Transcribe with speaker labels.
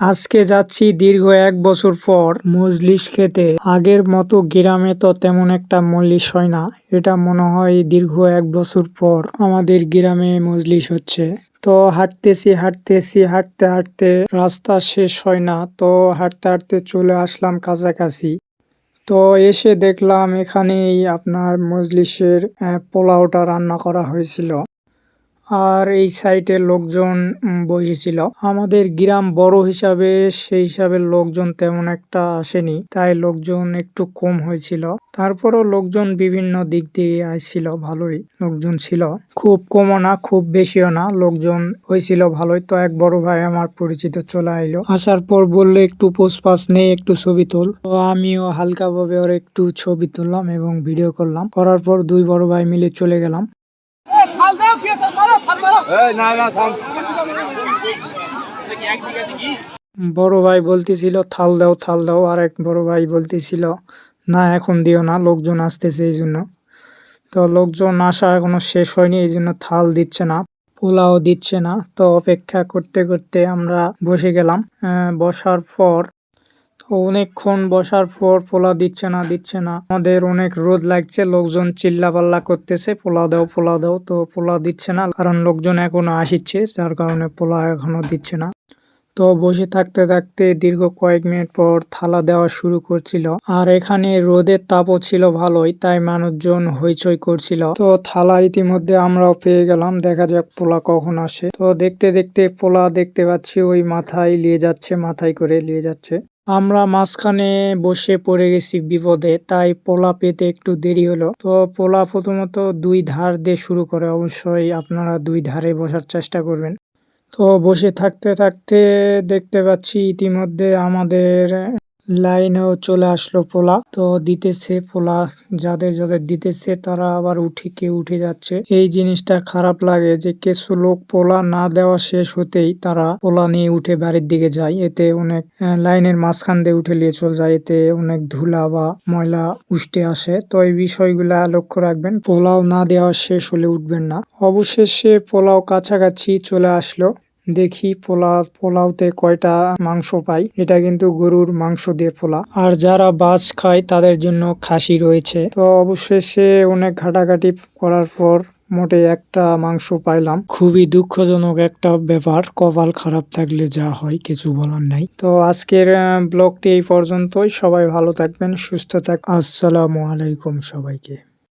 Speaker 1: আজকে যাচ্ছি দীর্ঘ এক বছর পর মজলিস খেতে। আগের মতো গ্রামে তো তেমন একটা মজলিস হয় না। এটা মনে হয় দীর্ঘ এক বছর পর আমাদের গ্রামে মজলিস হচ্ছে। তো হাঁটতেছি হাঁটতেছি, হাঁটতে হাঁটতে রাস্তা শেষ হয় না। তো হাঁটতে হাঁটতে চলে আসলাম কাছাকাছি। তো এসে দেখলাম এখানেই আপনার মজলিসের পোলাওটা রান্না করা হয়েছিল। আর এই সাইটে লোকজন বসেছিল। আমাদের গ্রাম বড় হিসাবে সেই হিসাবে লোকজন তেমন একটা আসেনি, তাই লোকজন একটু কম হয়েছিল। তারপরও লোকজন বিভিন্ন দিক দিয়ে আসছিল, ভালোই লোকজন ছিল। খুব কমও না, খুব বেশিও না, লোকজন হয়েছিল ভালোই। তো এক বড় ভাই আমার পরিচিত চলে আইলো। আসার পর বলল, একটু পোস্ট নেই একটু ছবি তোল। তো আমিও হালকা ভাবে ওর একটু ছবি তুললাম এবং ভিডিও করলাম। করার পর দুই বড় ভাই মিলে চলে গেলাম। বড় ভাই বলতেছিল থাল দাও থাল দাও। আর এক বড় ভাই বলতেছিল না এখন দিও না লোকজন আসতেছে এই জন্য। তো লোকজন আসা এখনও শেষ হয়নি এই জন্য থাল দিচ্ছে না পোলাও দিচ্ছে না। তো অপেক্ষা করতে করতে আমরা বসে গেলাম। আহ, বসার পর অনেকক্ষণ বসার পর পোলা দিচ্ছে না দিচ্ছে না। আমাদের অনেক রোদ লাগছে, লোকজন চিল্লা পাল্লা করতেছে পোলা দাও পোলা দাও। তো পোলা দিচ্ছে না, কারণ লোকজন এখনও আসিচ্ছে, যার কারণে পোলা এখনও দিচ্ছে না। তো বসে থাকতে থাকতে দীর্ঘ কয়েক মিনিট পর থালা দেওয়া শুরু করছিল। আর এখানে রোদের তাপও ছিল ভালোই, তাই মানুষজন হইচই করছিল। তো থালা ইতিমধ্যে আমরাও পেয়ে গেলাম, দেখা যাক পোলা কখন আসে। তো দেখতে দেখতে পোলা দেখতে পাচ্ছি, ওই মাথায় নিয়ে যাচ্ছে, মাথায় করে নিয়ে যাচ্ছে। আমরা মাঝখানে বসে পড়ে গেছি বিপদে, তাই পোলা পেতে একটু দেরি হলো। তো পোলা প্রথমত দুই ধার দিয়ে শুরু করে, অবশ্যই আপনারা দুই ধারে বসার চেষ্টা করবেন। তো বসে থাকতে থাকতে দেখতে পাচ্ছি ইতিমধ্যে আমাদের লাইনেও চলে আসলো পোলা। তো দিতেছে পোলা, যাদের যাদের দিতেছে তারা আবার উঠে কেউ উঠে যাচ্ছে। এই জিনিসটা খারাপ লাগে যে কিছু লোক পোলা না দেওয়া শেষ হতেই তারা পোলা নিয়ে উঠে বাড়ির দিকে যায়। এতে অনেক লাইনের মাঝখান দিয়ে উঠে নিয়ে চলে যায়। এতে অনেক ধুলা বা ময়লা উষ্টে আসে। তো এই বিষয়গুলা লক্ষ্য রাখবেন, পোলাও না দেওয়া শেষ হলে উঠবেন না। অবশেষে পোলাও কাছাকাছি চলে আসলো। দেখি পোলা পোলাওতে কয়টা মাংস পাই। এটা কিন্তু গরুর মাংস দিয়ে পোলা। আর যারা বাস খায়, তাদের জন্য খাসি রয়েছে। তো অবশেষে অনেক ঘাটাঘাটি করার পর মোটে একটা মাংস পাইলাম। খুবই দুঃখজনক একটা ব্যাপার। কপাল খারাপ থাকলে যা হয়, কিছু বলার নাই। তো আজকের ব্লগটি এই পর্যন্তই। সবাই ভালো থাকবেন, সুস্থ থাক আসসালামু আলাইকুম সবাইকে।